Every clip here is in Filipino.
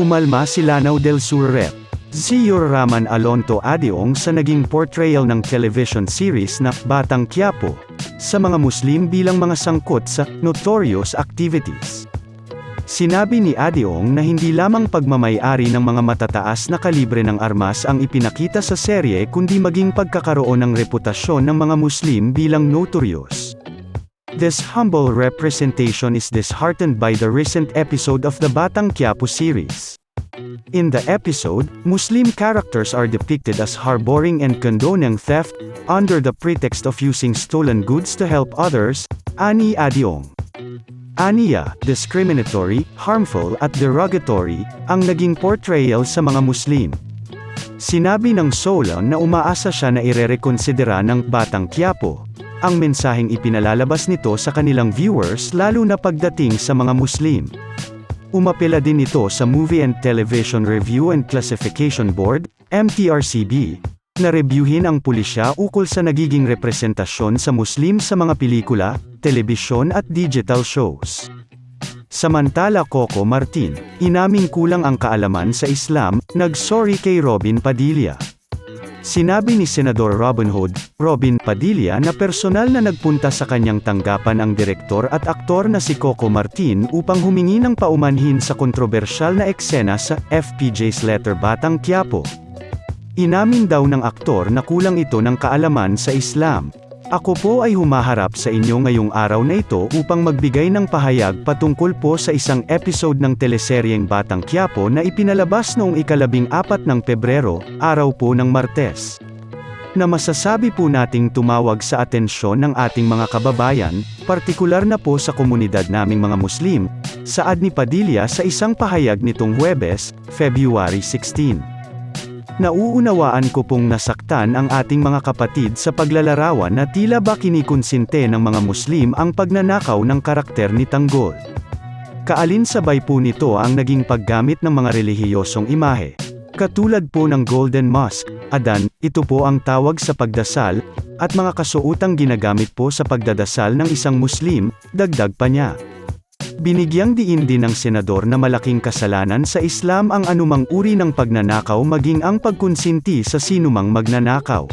Umalma si Lanao del Sur Rep. Ziyor Raman Alonto Adeong sa naging portrayal ng television series na Batang Quiapo sa mga Muslim bilang mga sangkot sa notorious activities. Sinabi ni Adeong na hindi lamang pagmamayari ng mga matataas na kalibre ng armas ang ipinakita sa serye kundi maging pagkakaroon ng reputasyon ng mga Muslim bilang notorious. This humble representation is disheartened by the recent episode of the Batang Quiapo series. In the episode, Muslim characters are depicted as harboring and condoning theft, under the pretext of using stolen goods to help others, ani Adeong. Aniya, discriminatory, harmful at derogatory, ang naging portrayal sa mga Muslim. Sinabi ng Solon na umaasa siya na irerekonsidera ng Batang Quiapo, ang mensaheng ipinalalabas nito sa kanilang viewers lalo na pagdating sa mga Muslim. Umapela din ito sa Movie and Television Review and Classification Board, MTRCB, na reviewin ang pulisya ukol sa nagiging representasyon sa Muslim sa mga pelikula, telebisyon at digital shows. Samantala Coco Martin, inaming kulang ang kaalaman sa Islam, nag-sorry kay Robin Padilla. Sinabi ni Senador Robin Hood, Robin Padilla na personal na nagpunta sa kanyang tanggapan ang direktor at aktor na si Coco Martin upang humingi ng paumanhin sa kontrobersyal na eksena sa FPJ's Letter Batang Quiapo. Inamin daw ng aktor na kulang ito ng kaalaman sa Islam. Ako po ay humaharap sa inyo ngayong araw na ito upang magbigay ng pahayag patungkol po sa isang episode ng teleseryeng Batang Quiapo na ipinalabas noong ikalabing apat ng Pebrero, araw po ng Martes. Na masasabi po nating tumawag sa atensyon ng ating mga kababayan, partikular na po sa komunidad naming mga Muslim, saad ni Padilla sa isang pahayag nitong Huwebes, February 16. Nauunawaan ko pong nasaktan ang ating mga kapatid sa paglalarawan na tila ba kinikonsinte ng mga Muslim ang pagnanakaw ng karakter ni Tanggol. Kaalinsabay po nito ang naging paggamit ng mga relihiyosong imahe. Katulad po ng Golden Mosque, Adan, ito po ang tawag sa pagdasal, at mga kasuutang ginagamit po sa pagdadasal ng isang Muslim, dagdag pa niya. Binigyang diin din ng senador na malaking kasalanan sa Islam ang anumang uri ng pagnanakaw maging ang pagkonsinti sa sinumang magnanakaw.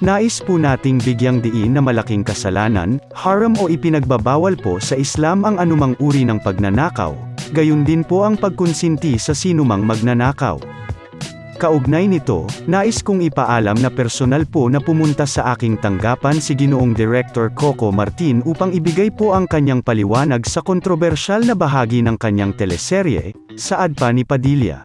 Nais po nating bigyang diin na malaking kasalanan, haram o ipinagbabawal po sa Islam ang anumang uri ng pagnanakaw, gayon din po ang pagkonsinti sa sinumang magnanakaw. Kaugnay nito, nais kong ipaalam na personal po na pumunta sa aking tanggapan si Ginoong Director Coco Martin upang ibigay po ang kanyang paliwanag sa kontrobersyal na bahagi ng kanyang teleserye, saad pa ni Padilla.